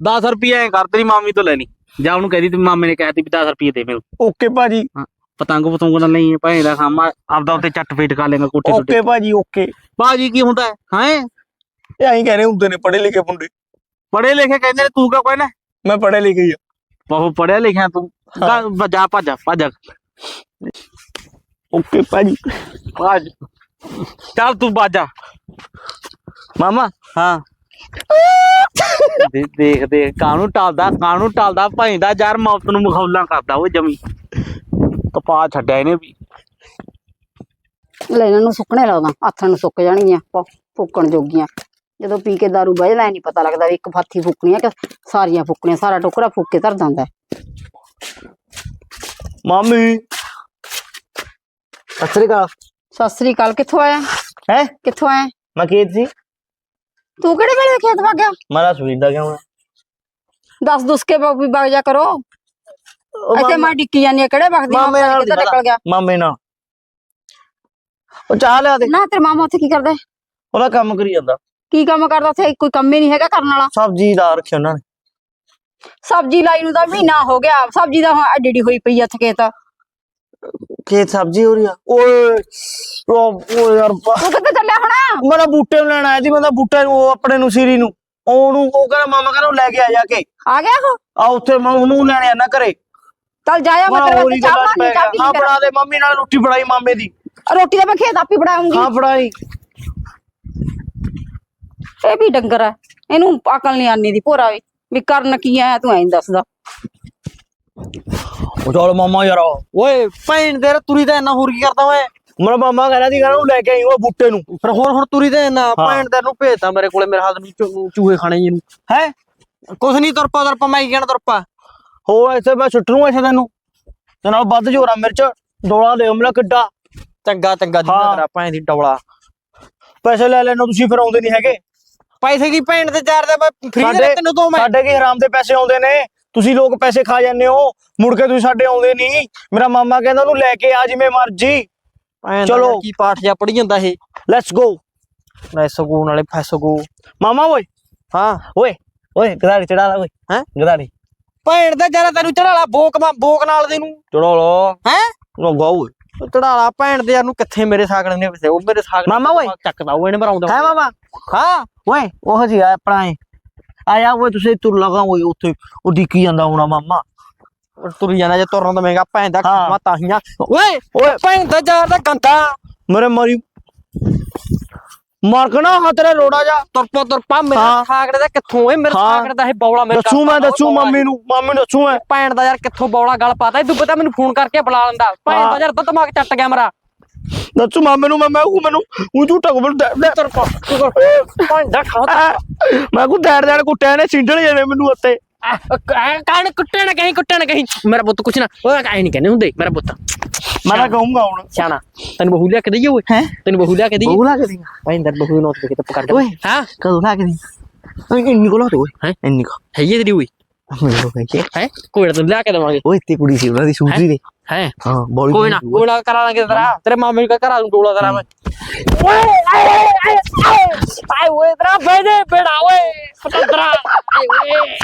10 ਰੁਪਏ ਐਂ ਕਰ ਤੇਰੀ ਮਾਮੀ ਤੋਂ ਲੈਣੀ ਜਾ ਉਹਨੂੰ ਕਹਿ ਦੀ ਤੇ ਮਾਮੇ ਨੇ ਕਹਿਤੀ ਵੀ 10 ਰੁਪਏ ਦੇ ਮੈਨੂੰ। ਓਕੇ ਭਾਜੀ। ਪਤੰਗ ਪਤੰਗ ਨਾਲ ਨਹੀਂ ਭਾਈ ਦਾ ਖਾਮਾ ਆਪਦਾ ਉੱਤੇ ਚੱਟ ਫੇਟ ਕਰ ਲੇਗਾ ਕੋਠੇ ਟੁੱਟੇ ਓਕੇ ਭਾਜੀ ਓਕੇ। ਬਾਜੀ ਕੀ ਹੁੰਦਾ? ਹੈ? ਹੈਂ ਇਹ ਐਂ ਕਹਿੰਦੇ ਹੁੰਦੇ ਨੇ ਪੜ੍ਹੇ ਲਿਖੇ ਮੁੰਡੇ। ਪੜੇ ਲਿਖੇ ਕਹਿੰਦੇ ਨੇ ਤੂੰ ਕਿਉਂ ਕਹਿਣਾ ਮੈਂ ਪੜ੍ਹੇ ਲਿਖੇ ਹੀ ਆ। ਬਹੁ ਪੜਿਆ ਲਿਖਿਆ ਤੂੰ। ਹਾਂ। ਜਾ ਭੱਜ ਭੱਜ ਓਕੇ ਭਾਜੀ। ਭੱਜ। ਚੱਲ ਤੂੰ ਬਾਜਾ ਮਾਮਾ ਹਾਂ। ਦੇ- ਦੇਖ ਦੇਖ ਕਾਹਨੂੰ ਟਾਲਦਾ ਕਾਹਨੂੰ ਟਾਲਦਾ ਭਾਈ ਦਾ ਯਾਰ ਮੌਤ ਨੂੰ ਮਖੌਲਾਂ ਕਰਦਾ ਉਹ ਜਮੀ। ਕਪਾ ਛੱਡਿਆ ਇਹਨੇ ਵੀ। ਲੈ ਇਹਨਾਂ ਨੂੰ ਸੁੱਕਣੇ ਲਾਉਂਦਾ ਹੱਥਾਂ ਨੂੰ ਸੁੱਕ ਜਾਣਗੀਆਂ ਪ- ਫੂਕਣ ਜੋਗੀਆਂ। ਜਦੋਂ ਪੀ ਕੇ ਦਾਰੂ ਬਹਿ ਜਾਂਦਾ ਨਹੀਂ ਪਤਾ ਲੱਗਦਾ ਵੀ ਇੱਕ ਫਾਥੀ ਫੂਕਣੀ ਆ ਕਿ ਸਾਰੀਆਂ ਫੂਕਣੀਆਂ ਸਾਰਾ ਟੋਕਰਾ ਫੂਕ ਕੇ ਧਰ ਜਾਂਦਾ। ਹੈ। ਮਾਮੀ ਅਸਰੀਕਾ ਸਤਿ ਸ੍ਰੀ ਅਕਾਲ ਕਿੱਥੋਂ ਆਇਆ? ਹੈ? ਕਿੱਥੋਂ ਆਇਆ? ਮੈਂ ਖੇਤ ਸੀ। ਤੂੰ ਕਿਹੜੇ ਵੇਲੇ ਖੇਤ ਵਗ ਗਿਆ? ਮਾਰਾ ਸਵੀਰ ਦਾ ਕਿਉਂ ਹੈ ਦੱਸ ਦੁਸ ਕੇ ਬ- ਵੀ ਵਗ ਜਾ ਕਰੋ। ਉਹ ਇੱਥੇ ਮਾਮੇ- ਮੈਂ ਡਿੱਕੀ ਜਾਂਦੀ ਆ ਕਿਹੜੇ ਵਗਦੀ ਮਾਮੇ ਮਾਮਾ ਨਾਲ ਕਿੱਧਰ ਦੀ ਨਿਕਲ ਗਿਆ? ਮਾਮੇ ਨਾਲ। ਉਹ ਚਾਹ ਲਿਆ ਦੇ। ਨਾ ਤੇਰੇ ਮਾਮਾ ਉੱਥੇ ਕੀ ਕਰਦਾ? ਹੈ? ਉਹਦਾ ਕੰਮ ਕਰੀ ਜਾਂਦਾ। ਕੀ ਕੰਮ ਕਰਦਾ ਉੱਥੇ? ਕੋਈ ਕੰਮ ਹੀ ਨਹੀਂ ਹੈਗਾ ਕਰਨ ਵਾਲਾ? ਸਬਜ਼ੀ ਦਾ ਰੱਖਿਆ ਉਹਨਾਂ ਨੇ। ਸਬਜ਼ੀ ਲਾਈ ਨੂੰ ਤਾਂ ਮਹੀਨਾ ਹੋ ਗਿਆ। ਸਬਜ਼ੀ ਦਾ ਐਡੀ ਹੋਈ ਪਈ ਆ ਉੱਥੇ ਖੇਤ। ਖੇਤ ਸਬਜ਼ੀ ਹੋ ਰਹੀ ਆ। ਓਏ ਉਹ ਓਏ ਯਾਰ ਬਾ- ਤੂੰ ਕਿੱਥੇ ਚੱਲਿਆ ਹੁਣ? ਮੈਂ ਤਾਂ ਬੂਟੇ ਨੂੰ ਲੈਣ ਆਇਆ ਸੀ ਮੈਂ ਤਾਂ ਬੂਟੇ ਨੂੰ ਉਹ ਆਪਣੇ ਨੂੰ ਸੀਰੀ ਨੂੰ। ਉਹਨੂੰ ਉਹ ਕਹਿੰਦਾ ਮਾਮਾ ਕਹਿੰਦਾ ਉਹ ਲੈ ਕੇ ਆ ਜਾ ਕੇ। ਆ ਗਿਆ ਉਹ? ਆ ਉੱਥੇ ਮੈਂ ਉਹਨੂੰ ਲੈਣ ਆਣਾ ਘਰੇ। ਚੱਲ ਜਾਇਆ ਮੈਂ ਤੇਰੇ ਵਾਸਤੇ ਚਾਹ ਪੈ ਹਾਂ ਬਣਾ ਦੇ ਮੰਮੀ ਨਾਲ ਰੋਟੀ ਫੜਾਈ ਮਾਮੇ ਦੀ। ਰੋਟੀ ਤਾਂ ਮੈਂ ਖੇਤ ਆਪੀ ਬਣਾਉਂਗੀ। ਹਾਂ ਫੜਾਈ ਇਹ ਵੀ ਡੰਗਰ ਹੈ ਇਹਨੂੰ ਅਕਲ ਨਹੀਂ ਆਨੀ ਦੀ ਭੋਰਾ ਵੀ। ਵੀ ਕਰਨ ਕੀ ਆਇਆ ਤੂੰ ਐਂ ਦੱਸਦਾ ਉਹ ਚੱਲ ਮਾਮਾ ਯਾਰ ਓਏ ਭੈਣ ਦੇ ਤੁਰੀ ਤਾਂ ਇੰਨਾ ਹੋਰ ਕੀ ਕਰਦਾ ਓਏ? ਮੇਰਾ ਮਾਮਾ ਕਹਿੰਦਾ ਸੀ ਕਹਿੰਦਾ ਉਹ ਲੈ ਕੇ ਆਈ ਉਹ ਬੂਟੇ ਨੂੰ। ਫਿਰ ਹੋਰ ਹੁਣ ਤੁਰੀ ਤਾਂ ਇੰਨਾ ਹਾਂ। ਭੈਣ ਦੇ ਨੂੰ ਭੇਜਤਾ ਮੇਰੇ ਕੋਲੇ ਮੇਰੇ ਹੱਥ ਨੂੰ ਚੂ- ਚੂਹੇ ਖਾਣੇ ਜੀ ਨੂੰ ਹੈ? ਕੁਛ ਨਹੀਂ ਤੁਰਪਾ ਤੁਰਪਾ ਮੈਂ ਕੀ ਕਹਿਣਾ ਤੁਰਪਾ? ਹੋਰ ਇੱਥੇ ਮੈਂ ਛੁੱਟ ਨੂੰ ਇੱਥੇ ਤੈਨੂੰ। ਤੇ ਨਾਲ ਵੱਧ ਜੋਰਾ ਮਿਰਚ ਡੋਲਾ ਦੇ ਹਮਲਾ ਕਿੱਡਾ। ਚੰਗਾ ਚੰਗਾ ਜੀ ਹਾਂ। ਤੇਰਾ ਭੈਣ ਦੀ ਡੌਲਾ। ਪੈਸੇ ਲੈ ਲੈਣੋ ਤੁਸੀਂ ਫਿਰ ਆਉਂਦੇ ਨਹੀਂ ਹੈਗੇ। ਪੈਸੇ ਕੀ ਭੈਣ ਦੇ ਚਾਰ ਦੇ ਫ੍ਰੀ ਦੇ ਤੈਨੂੰ ਦੋ ਮੈਂ। ਸਾਡੇ ਕੀ ਹਰਾਮ ਦੇ ਪੈਸੇ ਆਉਂਦੇ ਨੇ? ਤੁਸੀਂ ਲੋਕ ਪੈਸੇ ਖਾ ਜਾਂਦੇ ਹੋ ਮੁੜ ਕੇ ਤੁਸੀਂ ਸਾਡੇ ਆਉਂਦੇ ਨਹੀਂ। ਮੇਰਾ ਮਾਮਾ ਕਹਿੰਦਾ ਉਹਨੂੰ ਲੈ ਕੇ ਆ ਜਿਵੇਂ ਮਰਜ਼ੀ। ਚਲੋ। ਕੀ ਪਾਠ ਜਾ ਪੜੀ ਜਾਂਦਾ ਇਹ। ਲੈਟਸ ਗੋ ਰੈਸਗੋ ਨਾਲੇ ਫੈਸਗੋ ਮਾਮਾ ਓਏ। ਹਾਂ। ਓਏ ਓਏ ਗਦਾੜੀ ਚੜਾ ਲਾ ਓਏ। ਹੈਂ? ਗਦਾੜੀ ਭੈਣ ਦਾ ਜਰਾ ਤੈਨੂੰ ਚੜਾਲਾ ਬੋਕ ਮਾ ਬੋਕ ਨਾਲ ਦੇ ਨੂੰ ਚੜਾ ਲਾ। ਹੈ? ਲੋ ਗਾਓ ਚੜਾਲਾ ਭੈਣ ਦੇ ਯਾਰ ਨੂੰ ਕਿੱਥੇ ਮੇਰੇ ਸਾਗਣ ਨੇ ਵਸੇ ਉਹ ਮੇਰੇ ਸਾਗਣ ਮਾਮਾ ਓਏ। ਚੱਕਦਾ ਉਹ ਇਹਨੇ ਮਰਾਉਂਦਾ। ਹੈ ਮਾਮਾ। ਹਾਂ। ਓਏ ਉਹ ਜੀ ਆ ਆਪਣਾ ਇਹ। ਆਇਆ ਓਏ ਤੁਸੀਂ ਤੁਰ ਲਗਾ ਓਏ ਉੱਥੇ। ਉਹ ਡਿੱਕੀ ਜਾਂਦਾ ਹੋਣਾ ਮਾਮਾ। ਤੁਰ ਜਾਣਾ ਜੇ ਤੁਰਨ ਦਾ ਮਹਿੰਗਾ ਭੈਣ ਦਾ। ਖਾਵਾ ਤਾਹੀਆਂ ਓਏ ਓਏ ਭੈਣ ਦਾ ਯਾਰ ਦਾ ਗੰਦਾ ਮੇਰੇ ਮਰੀ ਮਾਰਕਣਾ ਹੱਥਰੇ ਰੋੜਾ ਜਾ। ਤੁਰਪਾ ਤੁਰਪਾ ਮੇਰੇ ਹਾਂ। ਸਾਗੜ ਦਾ ਕਿੱਥੋਂ ਏ? ਮੇਰੇ ਹਾਂ। ਸਾਗੜ ਦਾ ਇਹ ਬੌਲਾ ਮੇਰੇ ਦੱਸੂ ਮੈਂ ਦੱਸੂ ਮੰਮੀ ਨੂੰ ਮੰਮੀ ਨੂੰ ਦੱਸੂ ਮੈਂ। ਭੈਣ ਦਾ ਯਾਰ ਕਿੱਥੋਂ ਬੌਲਾ ਗੱਲ ਪਾਤਾ ਇਹ ਤੂੰ ਪਤਾ ਮੈਨੂੰ ਫੋਨ ਕਰਕੇ ਬੁਲਾ ਲੈਂਦਾ। ਭੈਣ। ਦਾ ਯਾਰ ਤਾਂ ਦਿਮਾਗ ਚੱਟ ਗਿਆ ਮੇਰਾ। ਦੱਸੂ ਮਾਮੇ ਨੂੰ ਮੈਂ ਮੈਂ ਉਹ ਮੈਨੂੰ ਉਹ ਝੂਟਾ ਕੋ ਮੈਨੂੰ ਤੁਰਪਾ ਭੈਣ ਦਾ ਖਾਵਾ ਮੈਂ ਕੋ ਦੈੜ ਦੈੜ ਕੁੱਟਿਆ ਨੇ ਸਿੰਡਲ ਜਾਣੇ ਮੈਨੂੰ ਉੱਤੇ ਕਾਣ ਕੁੱਟੇ ਨਾ ਕਹੀਂ ਕੁੱਟੇ ਨਾ ਕਹੀਂ। ਮੇਰਾ ਪੁੱਤ ਕੁਛ ਨਾ ਓਏ ਐ ਨਹੀਂ ਕਹਿੰਦੇ ਹੁੰਦੇ ਮੇਰਾ ਪੁੱਤ। ਮੈਂ ਤਾਂ ਕਹੂੰਗਾ ਹੁਣ। ਸਿਆਣਾ। ਤੈਨੂੰ ਬਹੂ ਲਿਆ ਕੇ ਦਈਏ ਓਏ? ਹੈ? ਤੈਨੂੰ ਬਹੂ ਲਿਆ ਕੇ ਦਈਏ? ਬਹੂ ਲਾ ਕੇ ਦੇਗਾ ਭੈਣ ਦਾ ਬਹੂ ਨੋਟ ਕੇ ਤੇ ਪਕੜ ਓਏ। ਹਾਂ? ਕਦੋਂ ਲਾ ਕੇ ਦੇ ਓਏ ਇੰਨੀ ਕੋ ਲਾ ਦੇ ਓਏ। ਹੈਂ? ਇੰਨੀ ਕੋ ਹੈ ਇਹ ਤੇਰੀ ਓਏ? ਮੈਨੂੰ ਕਹੇ ਹੈ? ਕੋਈ ਤੈਨੂੰ ਲਿਆ ਕੇ ਦੇਵਾਂਗੇ। ਓਏ ਤੇ ਕੁੜੀ ਸੀ ਉਹਨਾਂ ਦੀ ਸੂਜੀ ਦੇ ਹੈ? ਹਾਂ ਬੋਲੀ ਕੋਈ ਨਾ ਕੋਈ ਨਾ ਕਰਾ ਲਾਂਗੇ ਤੇਰਾ। ਤੇਰੇ ਮਾਮੇ ਨੂੰ ਕਰਾ ਦੂੰ ਡੋਲਾ ਤੇਰਾ ਮੈਂ। ਓਏ ਆਏ ਆਏ ਆਏ ਆਏ ਓਏ ਤੇਰਾ ਬੇਦੇ ਬੇੜਾ ਓਏ ਪਤੰਦਰਾ ਓਏ।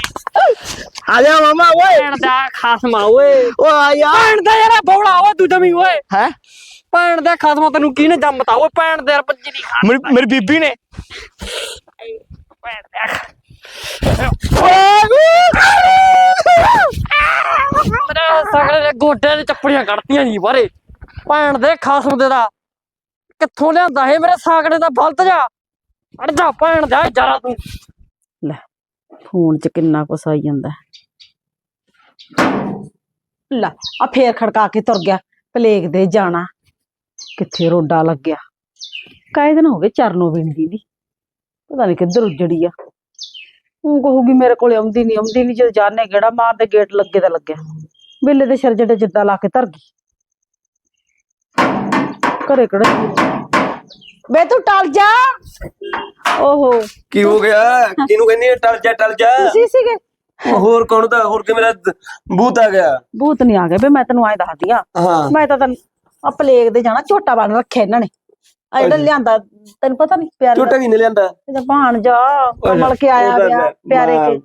ਆ ਜਾ ਮਾਮਾ ਓਏ। ਭੈਣ ਦਾ ਖਾਸਮਾ ਓਏ। ਓ ਆ ਯਾਰ ਭੈਣ ਦਾ ਯਾਰ ਬੌੜਾ ਓਏ ਤੂੰ ਜਮੀ ਓਏ। ਹੈ? ਭੈਣ ਦਾ ਖਾਸਮਾ ਤੈਨੂੰ ਕਿਹਨੇ ਜੰਮਤਾ? ਓਏ ਭੈਣ ਦੇ ਯਾਰ ਖਾ ਮੇਰੀ ਮੇਰੀ ਬੀਬੀ ਨੇ। ਭੈਣ ਦਾ ਤੇਰੇ ਸਗਲੇ ਦੇ ਗੋਡੇ ਦੇ ਚੱਪੜੀਆਂ ਕੱਢਤੀਆਂ ਜੀ ਬਾਰੇ। ਭੈਣ ਦੇ ਖਾਸਮ ਦੇ ਦਾ। ਕਿੱਥੋਂ ਲਿਆਂਦਾ ਇਹ ਮੇਰੇ ਸਾਗੜੇ ਦਾ ਬਲਦ ਜਾ? ਅੜ ਜਾ ਭੈਣ ਦਾ ਜਰਾ ਤੂੰ। ਫੋਨ 'ਚ ਕਿੰਨਾ ਕੁਛ ਆਈ ਜਾਂਦਾ। ਹੈ। ਲੈ, ਆ ਫੇਰ ਖੜਕਾ ਕੇ ਤੁਰ ਗਿਆ, ਪਲੇਗ ਦੇ ਜਾਣਾ। ਕਿੱਥੇ ਰੋਡਾ ਲੱਗਿਆ। ਕਾਇ ਦਿਨ ਹੋ ਗਏ ਚਰਨੋ ਬਿੰਦੀ ਦੀ? ਪਤਾ ਨਹੀਂ ਕਿੱਧਰ ਉੱਜੜੀ ਆ। ਉਹ ਕਹੂਗੀ ਮੇਰੇ ਕੋਲੇ ਆਉਂਦੀ ਨਹੀਂ ਆਉਂਦੀ ਨਹੀਂ ਜਦ ਜਾਣੇ ਗੇੜਾ ਮਾਰਦੇ ਗੇਟ ਲੱਗੇ ਤਾਂ ਲੱਗਿਆ। ਬਿੱਲੇ ਦੇ ਸਿਰ ਜਿਹੜੇ ਜਿੱਦਾਂ ਲਾ ਕੇ ਧਰ ਗਈ। ਘਰੇ ਕਿਹੜਾ ਬੇ ਤੂੰ ਟਲ ਜਾ। ਓਹੋ। ਕੀ ਹੋ ਗਿਆ? ਕਿਹਨੂੰ ਕਹਿੰਦੀ ਟਲ ਜਾ ਟਲ ਜਾ। ਤੁਸੀਂ ਸੀਗੇ? ਹੋਰ ਕੌਣ ਦਾ ਹੋਰ ਕਿ ਮੇਰਾ ਭੂਤ ਆ ਗਿਆ? ਭੂਤ ਨਹੀਂ ਆ ਗਏ ਬੇ ਮੈਂ ਤੈਨੂੰ ਐਂ ਦੱਸਦੀ ਆ। ਹਾਂ। ਮੈਂ ਤਾਂ ਤੈਨੂੰ ਆ ਪਲੇਗ ਦੇ ਜਾਣਾ ਝੋਟਾ ਬਣ ਰੱਖਿਆ ਇਹਨਾਂ ਨੇ। ਆ ਜਿਹੜਾ। ਲਿਆਂਦਾ ਤੈਨੂੰ ਪਤਾ ਨਹੀਂ ਪਿਆਰੇ ਝੋਟਾ ਵੀ ਨਹੀਂ ਲਿਆਂਦਾ? ਇਹਦਾ ਭਾਣ ਜਾ ਕਮਲ ਕੇ ਆਇਆ ਲੈ- ਪਿਆਰੇ ਕੇ।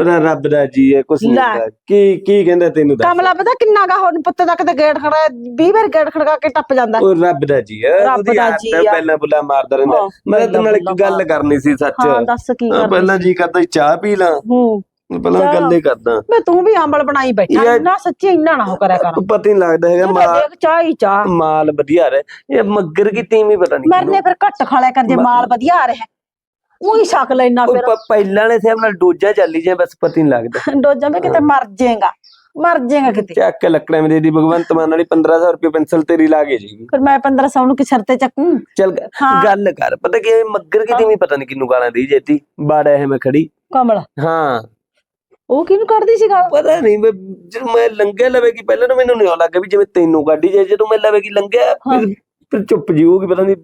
ਉਹਦਾ ਰੱਬ ਦਾ ਜੀ ਹੈ ਕੁਛ ਨਹੀਂ। ਹੁੰਦਾ। ਕੀ ਕੀ ਕਹਿੰਦਾ ਤੈਨੂੰ ਦੱਸ? ਕਮਲਾ ਪਤਾ ਕਿੰਨਾ ਗਾ ਹੁਣ ਪੁੱਤ ਦਾ ਕਿਤੇ ਗੇਟ ਖੜਾ 20 ਵਾਰ ਗੇਟ ਖੜਕਾ ਕੇ ਟੱਪ ਜਾਂਦਾ। ਉਹ ਰੱਬ ਦਾ ਜੀ ਹੈ ਰੱਬ ਦਾ ਜੀ ਹੈ। ਪਹਿਲਾਂ ਬੁਲਾ ਮਾਰਦਾ ਰਹਿੰਦਾ। ਮੈਂ ਤਾਂ ਨਾਲ ਇੱਕ ਗੱਲ ਕਰਨੀ ਸੀ ਸੱਚ। ਹਾਂ ਦੱਸ ਕੀ ਹਾਂ, ਕਰ ਪਹਿਲਾਂ ਜੀ ਕਰਦਾ ਚਾਹ ਪੀ ਲਾਂ। ਹੂੰ। ਪਹਿਲਾਂ ਚਾਹ। ਗੱਲ ਹੀ ਕਰਦਾ। ਮੈਂ ਤੂੰ ਵੀ ਅੰਬਲ ਬਣਾਈ ਬੈਠਾ ਯਾਰ- ਇੰਨਾ ਸੱਚੀ ਇੰਨਾ ਨਾ ਹੋ ਕਰਿਆ ਕਰ। ਪਤਾ ਨਹੀਂ ਲੱਗਦਾ ਹੈਗਾ ਮਾਲ ਦੇਖ ਚਾਹ ਹੀ ਚਾਹ। ਮਾਲ ਵਧੀਆ ਰਿਹਾ। ਇਹ ਮੱਗਰ ਕੀ ਹੀ ਪਤਾ ਨਹੀਂ ਮਰਨੇ ਫਿਰ ਘੱਟ ਖਾ ਲਿਆ ਕਰ ਜੇ ਮ- ਮਾਲ ਵਧੀਆ ਆ ਰਿਹਾ। ਉਹੀ ਛਕ ਲੈਣਾ ਫਿਰ। ਪਹਿਲਾਂ ਵਾਲੇ ਹਿਸਾਬ ਨਾਲ ਡੋਜਾ ਚੱਲੀ ਜਾਏ ਬਸ ਪਤਾ ਨਹੀਂ ਲੱਗਦਾ। ਡੋਜਾਂ ਵਿੱਚ ਕਿਤੇ ਮਰ ਜਾਏਗਾ। ਮਰ ਜਾਏਗਾ ਕਿਤੇ। ਚੱਕ ਕੇ ਲੱਕੜਾਂ ਮੇਰੀ ਦੀ ਭਗਵੰਤ ਮਾਨ ਵਾਲੀ 1500 ਰੁਪਏ ਪੈਨਸਲ ਤੇਰੀ ਲਾ ਕੇ ਜੀ ਫਿਰ ਮੈਂ 1500 ਨੂੰ ਕਿ ਸਿਰ ਤੇ ਚੱਕੂ? ਚੱਲ ਗ- ਹਾਂ। ਗੱਲ ਕਰ। ਪਤਾ ਕੀ ਹੈ, ਮੱਗਰ ਕੀ ਟੀਮ ਪਤਾ ਨਹੀਂ ਕਿੰਨੂੰ ਗਾਲਾਂ ਦੀ ਜੇਤੀ ਬਾੜਾ ਹੈ ਮੈਂ ਖੜੀ। ਕਮਲ। ਹਾਂ। ਉਹ ਕਿਹਨੂੰ ਕੱਢਦੀ ਸੀ ਗਾਲ? ਪਤਾ ਨਹੀਂ ਮੈਂ ਜਦੋਂ ਮੈਂ ਲੰਘਿਆ ਲਵੇਗੀ ਪਹਿਲਾਂ ਤਾਂ ਮੈਨੂੰ ਨਹੀਂ ਲੱਗਾ ਵੀ ਜਿਵੇਂ ਤੈਨੂੰ ਕੱਢੀ ਜਾਏ ਜਦੋਂ ਮੈਂ ਲਵੇਗੀ ਲੰਘਿਆ ਫਿਰ ਫਿਰ ਚੁੱਪ ਜੀ ਪਤਾ ਨਹੀਂ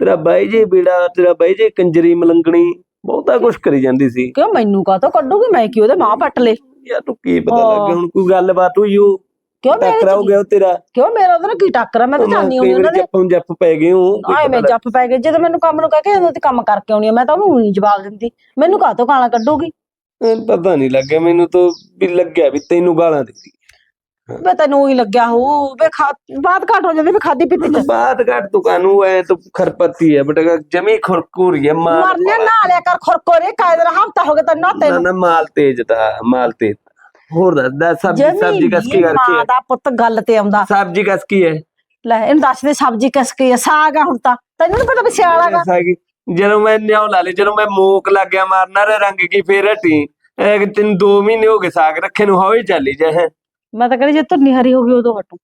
ਤੇਰਾ ਬਾਈ ਜੇ ਬੇੜਾ ਤੇਰਾ ਬਾਈ ਜੇ ਕੰਜਰੀ ਮਲੰਗਣੀ ਬਹੁਤਾ ਕੁਝ ਕਰੀ ਜਾਂਦੀ ਸੀ। ਕਿਉਂ ਮੈਨੂੰ ਕਾਹਤੋਂ ਕੱਢੂਗੀ? ਮੈਂ ਕਿ ਉਹਦੇ ਮਾਂ ਪੱਟ ਲੇ ਯਾਰ ਤੂੰ ਕੀ ਪਤਾ ਹਾਂ। ਲੱਗੇ ਹੁਣ ਕੋਈ ਗੱਲਬਾਤ ਹੋਈ ਉਹ? ਕਿਉਂ ਮੇਰੇ ਟੱਕਰਾ ਹੋ ਚ ਗਿਆ ਉਹ ਤੇਰਾ? ਕਿਉਂ ਮੇਰਾ ਉਹਦੇ ਨਾਲ ਕੀ ਟੱਕਰ ਮੈਂ ਤਾਂ ਜਾਣੀ ਕਈ ਉਹਨਾਂ ਦੇ। ਜੱਫਮ ਜੱਫ ਪੈ ਗਏ ਹੋ ਕੋਈ ਆਏ ਮੈਂ ਜੱਫ ਪੈ ਗਏ। ਜਦੋਂ ਮੈਨੂੰ ਕੰਮ ਨੂੰ ਕਹਿ ਕੇ ਉਹਦੇ ਤੇ ਕੰਮ ਕਰਕੇ ਆਉਣੀ ਆ ਮੈਂ ਤਾਂ ਉਹਨੂੰ ਨਹੀਂ ਜਵਾਬ ਦਿੰਦੀ। ਮੈਨੂੰ ਕਾਹਤੋਂ ਗਾਲਾਂ ਕੱਢੂਗੀ? ਪਤਾ ਨਹੀਂ ਲੱਗਿਆ ਮੈਨੂੰ ਤਾਂ ਵੀ ਲੱਗਿਆ ਵੀ ਤੈਨੂੰ ਗਾਲਾਂ ਦਿੱਤੀ ਮੈਂ ਤੈਨੂੰ ਹੀ ਲੱਗਿਆ ਹੋ ਬੇ ਖਾ ਬਾਤ ਘਾਟ ਹੋ ਜਾਂਦੀ ਵੀ ਖਾਦੀ ਪੀਤੀ ਚ। ਬਾਤ ਘਾਟ ਤੂੰ ਕਾਨੂੰ ਐ ਤੂੰ ਖਰਪਤੀ ਐ ਬਟਾ ਜਮੀ ਖੁਰਕੂਰੀ ਐ ਮਾਰ ਮਰਨੇ ਨਾ ਲਿਆ ਕਰ ਖੁਰਕੋਰੇ ਕਾਇਦ ਰਹਾ ਹਫਤਾ ਹੋ ਗਿਆ ਤੈਨੂੰ ਨਾ ਨਾ ਮਾਲ ਤੇਜ ਦਾ ਮਾਲ ਤੇਜ ਹੋਰ ਦੱਸਦਾ ਸਬਜੀ ਸਬਜੀ ਕਸਕੀ ਕਰਕੇ ਮਾਂ ਦਾ ਪੁੱਤ ਗੱਲ ਤੇ ਆਉਂਦਾ। ਸਬਜੀ ਕਸਕੀ ਐ? ਲੈ ਇਹਨੂੰ ਦੱਸ ਦੇ ਸਬਜੀ ਕਸਕੀ ਐ ਸਾਗ ਆ ਹੁਣ ਤਾਂ। ਤੈਨੂੰ ਨਹੀਂ ਪਤਾ ਵੀ ਸਿਆਲਾ ਦਾ ਸਾਗੀ ਜਦੋਂ ਮੈਂ ਨਿਉ ਲਾ ਲਈ ਜਦੋਂ ਮੈਂ ਮੋਕ ਲੱਗ ਗਿਆ ਮਾਰਨਾ ਰੇ ਰੰਗ ਕੀ ਫੇਰ ਹਟੀ। ਇਹ ਤਿੰਨ 2 ਮਹੀਨੇ ਹੋ ਗਏ ਸਾਗ ਰੱਖੇ ਨੂੰ ਹੌਈ ਚੱਲੀ ਜਾ ਹੈ ਮੈਂ ਤਾਂ ਕਹਿੰਦੀ ਜੇ ਧੁੰਨੀ ਹਰੀ ਹੋ ਗਈ ਉਦੋਂ ਹਟੂ।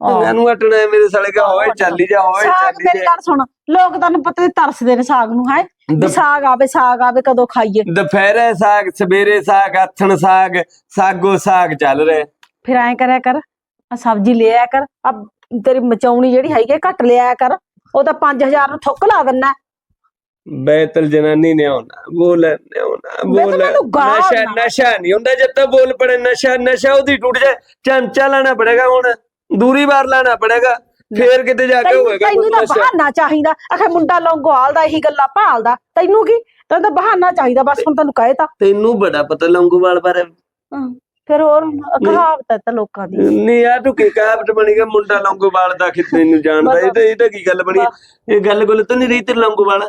ਆਹ। ਮੈਨੂੰ ਹਟਣਾ ਹੈ ਮੇਰੇ ਸਾਲੇ ਕਾ ਹੌਈ ਚੱਲੀ ਜਾ ਹੌਈ ਸਾਗ ਚੱਲੀ ਮੇਰੀ ਜਾ। ਗੱਲ ਸੁਣ ਲੋਕ ਤੈਨੂੰ ਪਤਾ ਨੀ ਤਰਸਦੇ ਨੇ ਸਾਗ ਨੂੰ ਹੈ? ਵੀ ਸਾਗ ਆਵੇ ਸਾਗ ਆਵੇ ਕਦੋਂ ਖਾਈਏ। ਦੁਪਹਿਰੇ ਸਾਗ ਸਵੇਰੇ ਸਾਗ ਆਥਣ ਸਾਗ ਸਾਗੋ ਸਾਗ ਚੱਲ ਰਿਹਾ। ਫਿਰ ਐਂ ਕਰਿਆ ਕਰ ਆ ਸਬਜ਼ੀ ਲੈ ਆਇਆ ਕਰ ਆ ਤੇਰੀ ਮਚਾਉਣੀ ਜਿਹੜੀ ਹੈਗੀ ਆ, ਘੱਟ ਲਿਆਇਆ ਕਰ। ਉਹ ਤਾਂ 5000 ਨੂੰ ਥੁੱਕ ਲਾ ਦਿੰਨਾ। ਬੈਤਲ ਜਨਾਨੀ ਨੇ ਆਉਣਾ ਬੋਲ ਨੇ ਆਉਣਾ ਬੋਲ ਨਸ਼ਾ ਨਾ। ਨਸ਼ਾ ਨਹੀਂ ਹੁੰਦਾ ਜਦ ਤੱਕ ਬੋਲ ਪੜੇ ਨਸ਼ਾ ਨਸ਼ਾ ਉਹਦੀ ਟੁੱਟ ਜਾਏ। ਚਮਚਾ ਲਾਣਾ ਪੜੇਗਾ ਹੁਣ ਦੂਰੀ ਵਾਰ ਲਾਣਾ ਪੜੇਗਾ। ਫੇਰ ਕਿਤੇ ਜਾ ਕੇ ਹੋਏਗਾ ਤੈਨੂੰ ਤਾਂ ਬਹਾਨਾ ਚਾਹੀਦਾ। ਆਖੇ ਮੁੰਡਾ ਲੰਗੋਆਲਦਾ ਇਹੀ ਗੱਲਾਂ ਭਾਲਦਾ। ਤੈਨੂੰ ਕੀ? ਤੈਨੂੰ ਤਾਂ ਬਹਾਨਾ ਚਾਹੀਦਾ ਬਸ ਹੁਣ ਤੈਨੂੰ ਕਹੇ ਤਾਂ। ਤੈਨੂੰ ਬੜਾ ਪਤਾ ਲੰਗੋਵਾਲ ਬਾਰੇ। ਫਿਰ ਹੋਰ ਕਹਾਵਤ ਹੈ ਤਾਂ ਲੋਕਾਂ ਦੀ। ਨਹੀਂ ਆ ਤੂੰ ਕੀ ਕਾਬਟ ਬਣੀ ਗਿਆ ਮੁੰਡਾ ਲੰਗੋਵਾਲ ਦਾ ਕਿ ਤੈਨੂੰ ਜਾਣਦਾ। ਇਹ ਤਾਂ ਇਹ ਤਾਂ ਕੀ ਗੱਲ ਬਣੀ? ਇਹ ਗੱਲ ਗੁੱਲ ਤਾਂ ਨਹੀਂ ਰਹੀ ਤੇ ਲੰਗੋਵਾਲ?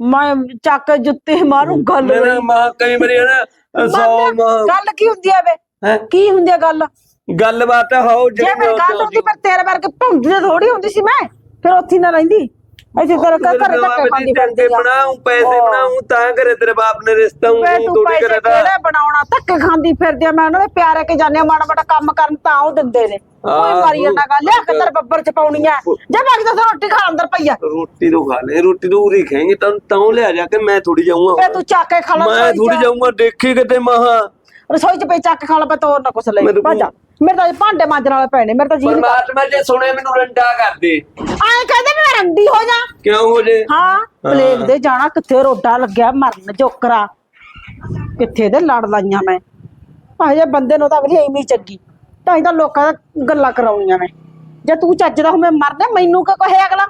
ਮੈਂ ਚੱਕ ਜੁੱਤੀ ਮਾਰੂ ਗੱਲ ਮੈਂ ਨਾ ਮਾਂ ਕਈ ਵਾਰੀ ਹੈ ਨਾ ਸੌ ਮਾਂ। ਗੱਲ ਕੀ ਹੁੰਦੀ ਹੈ ਵੇ? ਕੀ ਹੁੰਦੀ ਹੈ ਗੱਲ? ਗੱਲਬਾਤ ਹੋ ਜੇ ਮੇਰੀ ਗੱਲ ਹੁੰਦੀ ਪਰ ਤੇਰੇ ਵਰਗੇ ਭੁੰਡੀ ਥੋੜੀ ਹੁੰਦੀ ਸੀ ਮੈਂ। ਫਿਰ ਉੱਥੇ ਨਾ ਰਹਿੰਦੀ। ਇੱਥੇ ਤੇਰੇ ਘਰ ਘਰੇ ਧੱਕੇ ਖਾਂਦੀ ਫਿਰਦੀ ਟੰਗੇ ਆ। ਬਣਾਉਂ ਪੈਸੇ। ਬਣਾਉਂ ਤਾਂ ਕਰੇ ਤੇਰੇ ਬਾਪ ਨੇ ਰਿਸ਼ਤਾ ਵੇ ਉਹ ਤੂੰ ਥੋੜੀ ਪੈਸੇ ਤਾਂ ਕਿਹੜੇ ਬਣਾਉਣਾ? ਧੱਕੇ ਖਾਂਦੀ ਫਿਰਦੀ ਆ ਮੈਂ ਉਹਨਾਂ ਦੇ ਪਿਆਰੇ ਕੇ ਆ ਮਾੜਾ ਮਾੜਾ ਕੰਮ ਕਰਨ ਤਾਂ ਉਹ ਦਿੰਦੇ ਨੇ। ਕੋਈ ਆਹੋ। ਮਾਰੀ ਜਾਂਦਾ ਗੱਲ ਲਿਆ ਕੇ ਤੇਰੇ ਬੱਬਰ ਚ ਪਾਉਣੀ ਆ। ਜੇ ਬਾਕੀ ਤਾਂ ਰੋਟੀ ਖਾ ਅੰਦਰ ਪਈਆ ਰੋਟੀ ਤੋਂ ਖਾ ਲੈ ਰੋਟੀ ਤੋਂ ਉਰੀ ਖਾਏਂਗੇ ਤਾਂ ਤਾਂ ਲਿਆ ਜਾ ਕੇ ਮੈਂ ਥੋੜੀ ਜਾਊਂਗਾ ਵੇ ਤੂੰ ਚੱਕ ਕੇ ਖਾ ਲੈ ਮੈਂ ਰਸੋਈ ਥੋੜੀ। ਜਾਊਂਗਾ ਦੇਖੀ ਕਿਤੇ ਮਹਾ। ਰਸੋਈ ਚ ਪਈ ਚੱਕ ਕੇ ਖਾ ਲੈ ਪਾ ਤੋਰ ਨਾ ਕੁਛ ਲੈ। ਮੈਂ ਤਾਂ ਭਾਜਾ ਮੇਰੇ ਤਾਂ ਭਾਂਡੇ ਮਾਂਜਣ ਵਾਲੇ ਪੈਣੇ ਮੇਰੇ ਤਾਂ ਜੀ ਨੀ ਪਰਮਾਤਮਾ ਜੇ ਸੁਣੇ ਮੈਨੂੰ ਰੰਡਾ ਕਰ ਦੇ। ਆਏ ਕਹਿੰਦੇ ਵੀ ਮੈਂ ਰੰਡੀ ਹੋ ਜਾ। ਕਿਉਂ ਹੋ ਜੇ? ਹਾਂ ਪਲੇਗ ਦੇ ਜਾਣਾ ਕਿੱਥੇ ਰੋਡਾ ਲੱਗਿਆ ਮਰਨ ਜੋਕਰਾ। ਕਿੱਥੇ ਦੇ ਲੜ ਲਾਈਆਂ ਮੈਂ। ਭਾਜੇ ਬੰਦੇ ਨੂੰ ਤਾਂ ਅਗਲੀ ਐਵੇਂ ਹੀ ਚੱਗੀ। ਤਾਂ ਹੀ ਤਾਂ ਲੋਕਾਂ ਦਾ ਗੱਲਾਂ ਕਰਾਉਣੀਆਂ ਮੈਂ ਜੇ ਤੂੰ ਚੱਜਦਾ ਹੋਵੇਂ ਮਰਦਾ ਮੈਨੂੰ ਕਹੇ ਅਗਲਾ?